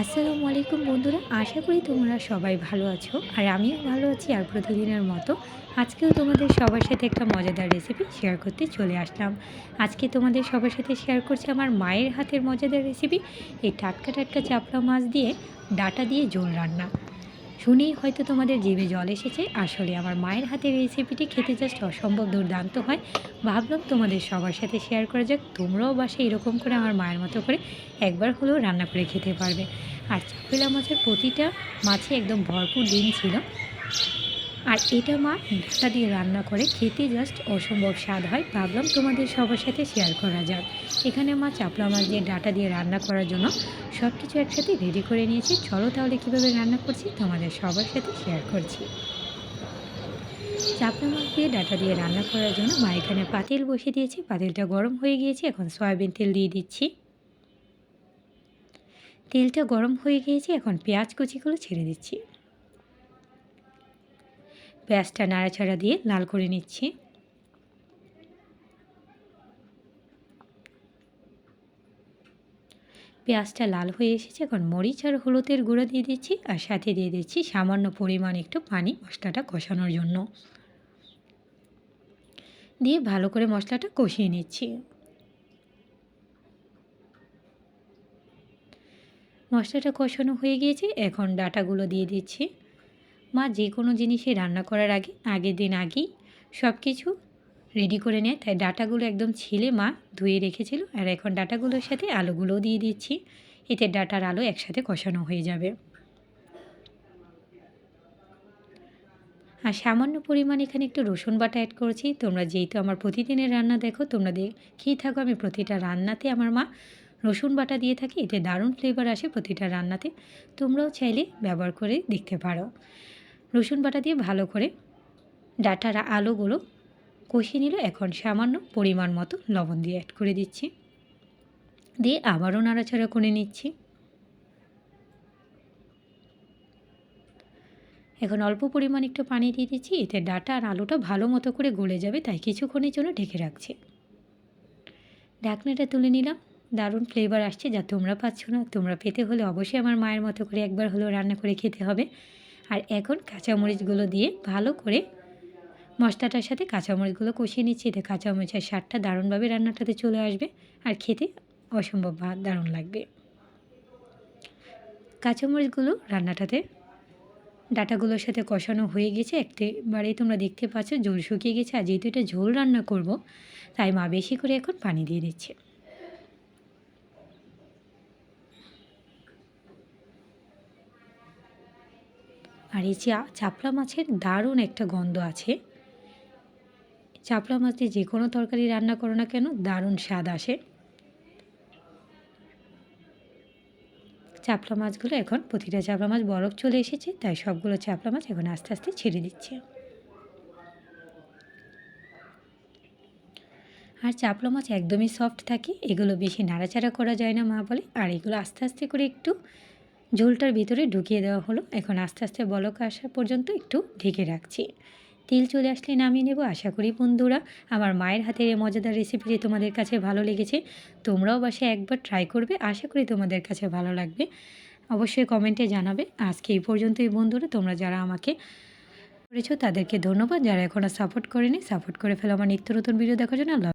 আসসালামু আলাইকুম বন্ধুরা, আশা করি তোমরা সবাই ভালো আছো আর আমিও ভালো আছি আর প্রতিদিনের মতো। আজকেও তোমাদের সবার সাথে একটা মজাদার রেসিপি শেয়ার করতে চলে আসলাম। আজকে তোমাদের সবার সাথে শেয়ার করছি আমার মায়ের হাতের মজাদার রেসিপি এই টাটকা টাটকা চাপড়া মাছ দিয়ে ডাটা দিয়ে ঝোল রান্না। শুনেই হয়তো তোমাদের জিভে জল এসেছে। আসলে আমার মায়ের হাতে রেসিপিটি খেতে জাস্ট অসম্ভব দুর্দান্ত হয়। ভাবলাম তোমাদের সবার সাথে শেয়ার করা যাক। তোমরাও বাসে এরকম করে আমার মায়ের মতো করে একবার হলেও রান্না করে খেতে পারবে। আর চাপেলা মাছের প্রতিটা মাছে একদম ভরপুর ডিম ছিল। আর এটা মা ডাটা দিয়ে রান্না করে খেতে জাস্ট অসম্ভব স্বাদ হয়। ভাবলাম তোমাদের সবার সাথে শেয়ার করা যাক। এখানে মা চাপলা মাছ দিয়ে ডাটা দিয়ে রান্না করার জন্য সব কিছু একসাথে রেডি করে নিয়েছি। চলো তাহলে কীভাবে রান্না করছি তোমাদের সবার সাথে শেয়ার করছি। চাপলা মাছ দিয়ে ডাটা দিয়ে রান্না করার জন্য মা এখানে পাতিল বসিয়ে দিয়েছি। পাতিলটা গরম হয়ে গিয়েছে, এখন সয়াবিন তেল দিয়ে দিচ্ছি। তেলটা গরম হয়ে গিয়েছে, এখন পেঁয়াজ কুচিগুলো ছেড়ে দিচ্ছি। পেঁয়াজটা নাড়াচাড়া দিয়ে লাল করে নিচ্ছি। পেঁয়াজটা লাল হয়ে এসেছে, এখন মরিচ আর হলুদের গুঁড়ো দিয়ে দিচ্ছি আর সাথে দিয়ে দিচ্ছি সামান্য পরিমাণ একটু পানি মশলাটা কষানোর জন্য। দিয়ে ভালো করে মশলাটা কষিয়ে নিচ্ছি। মশলাটা কষানো হয়ে গিয়েছে, এখন ডাটাগুলো দিয়ে দিচ্ছি। মা যে কোনো জিনিসে রান্না করার আগে, আগের দিন আগেই সব কিছু রেডি করে নেয়। তাই ডাটাগুলো একদম ছিলে মা ধুয়ে রেখেছিল আর এখন ডাটাগুলোর সাথে আলুগুলোও দিয়ে দিচ্ছি। এতে ডাটার আলু একসাথে কষানো হয়ে যাবে। আর সামান্য পরিমাণ এখানে একটু রসুন বাটা অ্যাড করেছি। তোমরা যেহেতু আমার প্রতিদিনের রান্না দেখো, তোমরা দেখেই থাকো আমি প্রতিটা রান্নাতে আমার মা রসুন বাটা দিয়ে থাকি। এতে দারুণ ফ্লেভার আসে প্রতিটা রান্নাতে। তোমরাও চাইলে ব্যবহার করে দেখতে পারো। রসুন বাটা দিয়ে ভালো করে ডাটার আলুগুলো কষিয়ে নিল। এখন সামান্য পরিমাণ মতো লবণ দিয়ে অ্যাড করে দিচ্ছি। দিয়ে আবারও নাড়াচাড়া করে নিচ্ছি। এখন অল্প পরিমাণ একটু পানি দিয়ে দিচ্ছি, এতে ডাটা আর আলুটা ভালো মতো করে গলে যাবে, তাই কিছুক্ষণের জন্য ঢেকে রাখছি। ঢাকনাটা তুলে নিলাম। দারুণ ফ্লেভার আসছে, যা তোমরা পাচ্ছ না, তোমরা পেতে হলে অবশ্যই আমার মায়ের মতো করে একবার হলেও রান্না করে খেতে হবে। আর এখন কাঁচামরিচগুলো দিয়ে ভালো করে মশলাটার সাথে কাঁচামরিচগুলো কষিয়ে নিচ্ছি। এতে কাঁচামরিচের স্বাদটা দারুণভাবে রান্নাটাতে চলে আসবে আর খেতে অসম্ভব দারুণ লাগবে। কাঁচামরিচগুলো রান্নাটাতে ডাটাগুলোর সাথে কষানো হয়ে গেছে। একবারেই তোমরা দেখতে পাচ্ছ ঝোল শুকিয়ে গেছে। আর যেহেতু এটা ঝোল রান্না করব, তাই মা বেশি করে এখন পানি দিয়ে দিচ্ছে। আর এই চাপলা মাছের দারুণ একটা গন্ধ আছে। চাপলা মাছ দিয়ে যে কোনো তরকারি রান্না করো না কেন, দারুণ স্বাদ আসে। চাপলা মাছগুলো এখন প্রতিটা চাপলা মাছ বরফ চলে এসেছে, তাই সবগুলো চাপলা মাছ এখন আস্তে আস্তে ছেড়ে দিচ্ছে। আর চাপলা মাছ একদমই সফট থাকে, এগুলো বেশি নাড়াচাড়া করা যায় না মা বলে, আর এগুলো আস্তে আস্তে করে একটু ঝোলটার ভিতরে ঢুকিয়ে দেওয়া হলো। এখন আস্তে আস্তে বলক আসা পর্যন্ত একটু ঢেকে রাখছি। তেল চলে আসলে নামিয়ে নেব, আশা করি বন্ধুরা। আমার মায়ের হাতের এই মজাদার রেসিপিটি তোমাদের কাছে ভালো লেগেছে। তোমরাও বাসায় একবার ট্রাই করবে, আশা করি তোমাদের কাছে ভালো লাগবে। অবশ্যই কমেন্টে জানাবে। আজকে এই পর্যন্তই বন্ধুরা। তোমরা যারা আমাকে করেছ তাদেরকে ধন্যবাদ। যারা এখনও সাপোর্ট করেনি সাপোর্ট করে ফেলো আমার নিত্য নতুন ভিডিও দেখার জন্য।